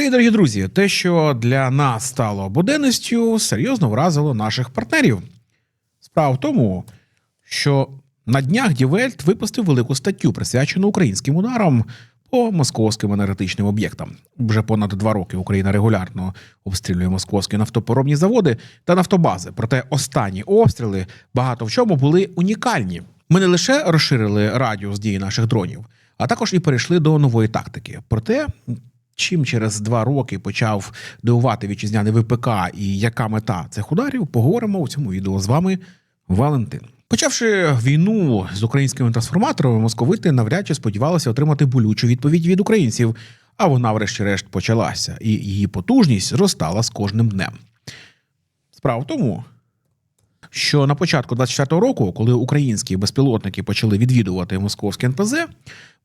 Привіт, дорогі друзі! Те, що для нас стало буденністю, серйозно вразило наших партнерів. Справа в тому, що на днях Дівельт випустив велику статтю, присвячену українським ударам по московським енергетичним об'єктам. Вже понад два роки Україна регулярно обстрілює московські нафтопоробні заводи та нафтобази. Проте останні обстріли багато в чому були унікальні. Ми не лише розширили радіус дії наших дронів, а також і перейшли до нової тактики. Проте чим через два роки почав дивувати вітчизняний ВПК і яка мета цих ударів, поговоримо у цьому відео з вами Валентин. Почавши війну з українськими трансформаторами, московити навряд чи сподівалися отримати болючу відповідь від українців, а вона, врешті-решт, почалася, і її потужність зростала з кожним днем. Справа в тому, що на початку 24-го року, коли українські безпілотники почали відвідувати московське НПЗ,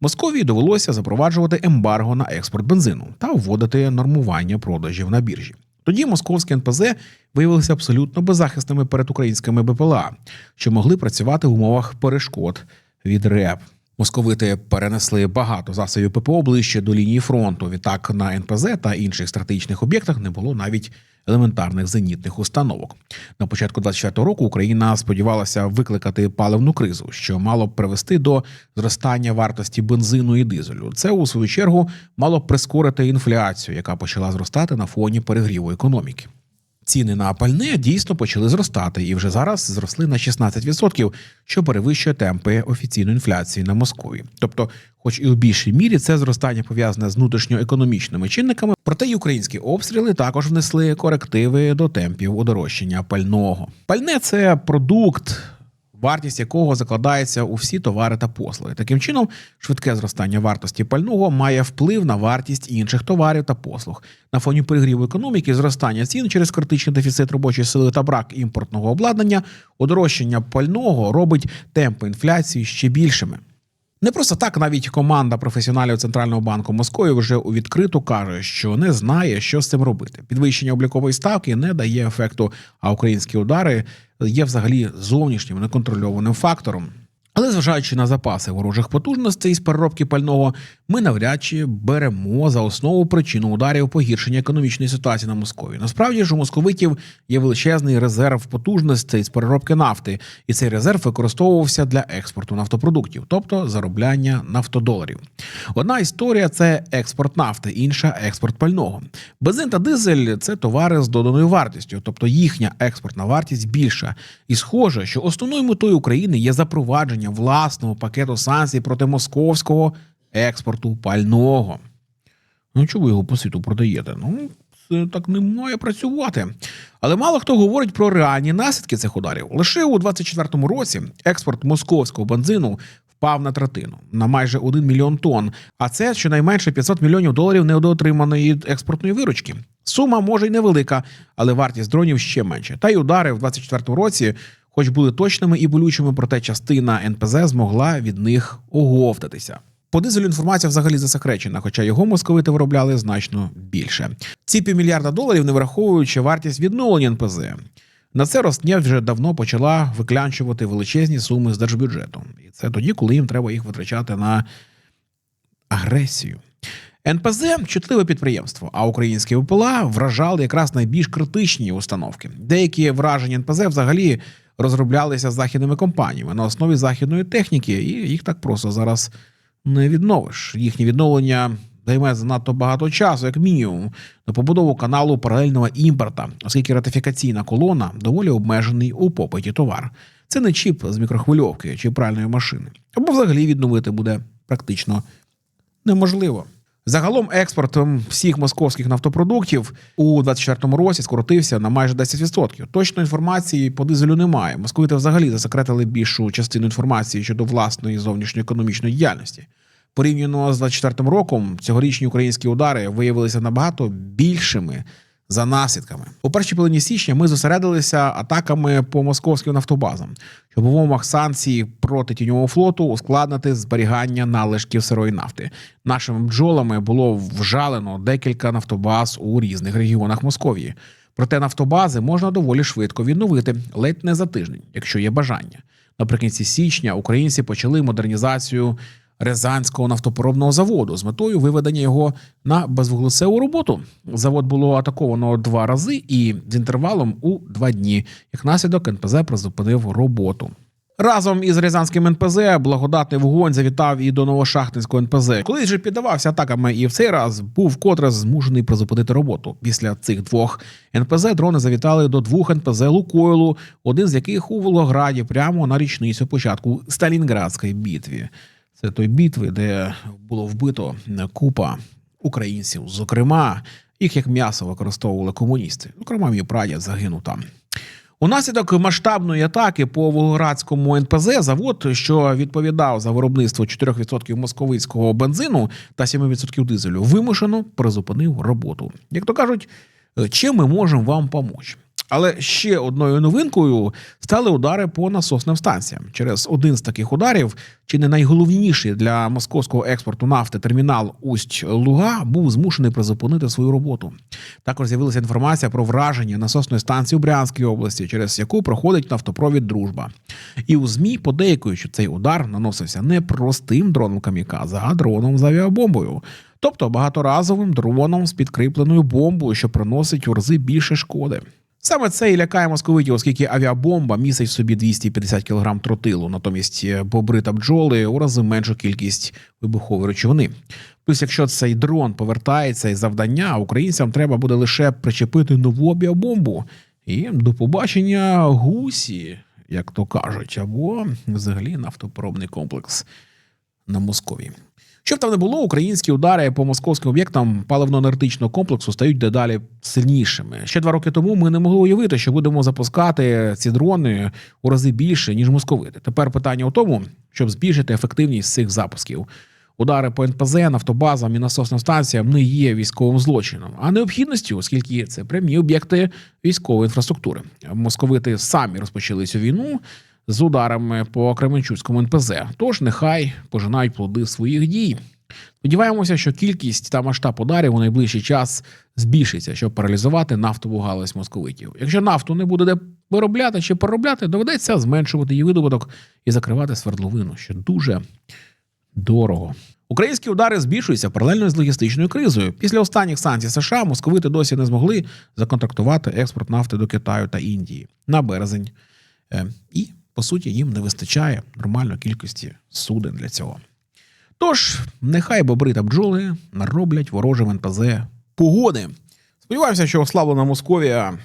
Московії довелося запроваджувати ембарго на експорт бензину та вводити нормування продажів на біржі. Тоді московські НПЗ виявилися абсолютно беззахисними перед українськими БПЛА, що могли працювати в умовах перешкод від РЕП. Московити перенесли багато засобів ППО ближче до лінії фронту. Відтак на НПЗ та інших стратегічних об'єктах не було навіть елементарних зенітних установок. На початку 24-го року Україна сподівалася викликати паливну кризу, що мало б привести до зростання вартості бензину і дизелю. Це у свою чергу мало б прискорити інфляцію, яка почала зростати на фоні перегріву економіки. Ціни на пальне дійсно почали зростати і вже зараз зросли на 16%, що перевищує темпи офіційної інфляції на Москві. Тобто, хоч і у більшій мірі це зростання пов'язане з внутрішньоекономічними чинниками, проте й українські обстріли також внесли корективи до темпів удорожчання пального. Пальне це продукт. Вартість якого закладається у всі товари та послуги. Таким чином, швидке зростання вартості пального має вплив на вартість інших товарів та послуг. На фоні перегріву економіки, зростання цін через критичний дефіцит робочої сили та брак імпортного обладнання, одорожчання пального робить темпи інфляції ще більшими. Не просто так навіть команда професіоналів Центрального банку Москви вже у відкриту каже, що не знає, що з цим робити. Підвищення облікової ставки не дає ефекту, а українські удари є взагалі зовнішнім неконтрольованим фактором. Але зважаючи на запаси ворожих потужностей з переробки пального, ми навряд чи беремо за основу причину ударів погіршення економічної ситуації на Москові. Насправді ж у московитів є величезний резерв потужностей з переробки нафти, і цей резерв використовувався для експорту нафтопродуктів, тобто заробляння нафтодоларів. Одна історія це експорт нафти, інша експорт пального. Бензин та дизель це товари з доданою вартістю, тобто їхня експортна вартість більша. І схоже, що основною метою України є запровадження власного пакету санкцій проти московського експорту пального. Ну, ви його по світу продаєте? Ну, це так не має працювати. Але мало хто говорить про реальні наслідки цих ударів. Лише у 24-му році експорт московського бензину впав на третину на майже 1 мільйон тонн. А це щонайменше 500 мільйонів доларів недоотриманої експортної виручки. Сума може й невелика, але вартість дронів ще менше. Та й удари в 24-му році, хоч були точними і болючими, проте частина НПЗ змогла від них оговтатися. По дизелю інформація взагалі засекречена, хоча його московити виробляли значно більше. Ці півмільярда доларів не враховуючи вартість відновлення НПЗ. На це Роснефть вже давно почала виклянчувати величезні суми з держбюджету. І це тоді, коли їм треба їх витрачати на агресію. НПЗ чутливе підприємство, а українські ВПЛА вражали якраз найбільш критичні установки. Деякі вражені НПЗ взагалі розроблялися західними компаніями на основі західної техніки, і їх так просто зараз не відновиш. Їхнє відновлення займе занадто багато часу, як мінімум, на побудову каналу паралельного імпорта, оскільки ратифікаційна колона доволі обмежений у попиті товар. Це не чіп з мікрохвильовки чи пральної машини, або взагалі відновити буде практично неможливо. Загалом експорт всіх московських нафтопродуктів у 24-му році скоротився на майже 10%. Точної інформації по дизелю немає. Московити взагалі засекретили більшу частину інформації щодо власної зовнішньої економічної діяльності. Порівняно з 24-м роком, цьогорічні українські удари виявилися набагато більшими за наслідками. У першій половині січня ми зосередилися атаками по московським нафтобазам, щоб в умовах санкцій проти тіньового флоту ускладнити зберігання налишків сирої нафти. Нашими бджолами було вжалено декілька нафтобаз у різних регіонах Московії. Проте нафтобази можна доволі швидко відновити, ледь не за тиждень, якщо є бажання. Наприкінці січня українці почали модернізацію Рязанського нафтопоробного заводу з метою виведення його на безвуглецеву роботу. Завод було атаковано два рази і з інтервалом у два дні. Як наслідок НПЗ призупинив роботу. Разом із Рязанським НПЗ благодатний вогонь завітав і до Новошахтинського НПЗ. Колись же піддавався атаками, і в цей раз був вкотре змушений призупинити роботу. Після цих двох НПЗ дрони завітали до двох НПЗ Лукойлу, один з яких у Волгограді, прямо на річницю початку Сталінградської битви. Це той битви, де було вбито купа українців. Зокрема, їх як м'ясо використовували комуністи. Зокрема, мій прадід загинув там. Унаслідок масштабної атаки по Волгоградському НПЗ завод, що відповідав за виробництво 4% московицького бензину та 7% дизелю, вимушено призупинив роботу. Як то кажуть, чим ми можемо вам помочь? Але ще одною новинкою стали удари по насосним станціям. Через один з таких ударів, чи не найголовніший для московського експорту нафти термінал Усть-Луга був змушений призупинити свою роботу. Також з'явилася інформація про враження насосної станції у Брянській області, через яку проходить нафтопровід Дружба. І у ЗМІ подейкують, що цей удар наносився не простим дроном камікадзе, а дроном з авіабомбою. Тобто багаторазовим дроном з підкріпленою бомбою, що приносить у рази більше шкоди. Саме це і лякає московитів, оскільки авіабомба містить в собі 250 кг тротилу, натомість е, бобри та бджоли у рази меншу кількість вибухової речовини. Плюс, якщо цей дрон повертається із завдання, українцям треба буде лише причепити нову авіабомбу і до побачення гусі, як то кажуть, або взагалі нафтопоробний комплекс на Москові. Щоб там не було, українські удари по московським об'єктам паливно-енергетичного комплексу стають дедалі сильнішими. Ще два роки тому ми не могли уявити, що будемо запускати ці дрони у рази більше, ніж московити. Тепер питання у тому, щоб збільшити ефективність цих запусків. Удари по НПЗ, нафтобазам і насосним станціям не є військовим злочином, а необхідністю, оскільки це прямі об'єкти військової інфраструктури. Московити самі розпочали цю війну з ударами по Кременчуцькому НПЗ. Тож нехай пожинають плоди своїх дій. Сподіваємося, що кількість та масштаб ударів у найближчий час збільшиться, щоб паралізувати нафтову галузь московитів. Якщо нафту не буде де виробляти чи переробляти, доведеться зменшувати її видобуток і закривати свердловину, що дуже дорого. Українські удари збільшуються паралельно з логістичною кризою. Після останніх санкцій США московити досі не змогли законтрактувати експорт нафти до Китаю та Індії на березень. Е, І, по суті, їм не вистачає нормальної кількості суден для цього. Тож, нехай бобри та бджоли нароблять ворожим НПЗ погоди. Сподіваємося, що ослаблена Московія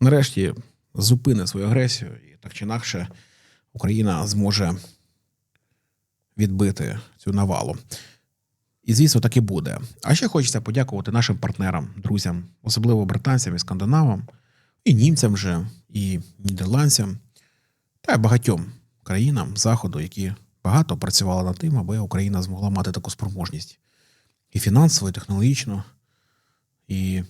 нарешті зупинить свою агресію, і так чи інакше Україна зможе відбити цю навалу. І, звісно, так і буде. А ще хочеться подякувати нашим партнерам, друзям, особливо британцям і скандинавам, і німцям вже, і нідерландцям, та й багатьом країнам Заходу, які багато працювали над тим, аби Україна змогла мати таку спроможність і фінансово, і технологічно. І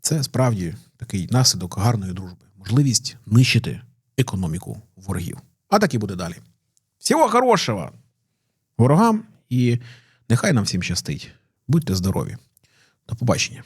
це справді такий наслідок гарної дружби, можливість нищити економіку ворогів. А так і буде далі. Всього хорошого ворогам і нехай нам всім щастить. Будьте здорові. До побачення.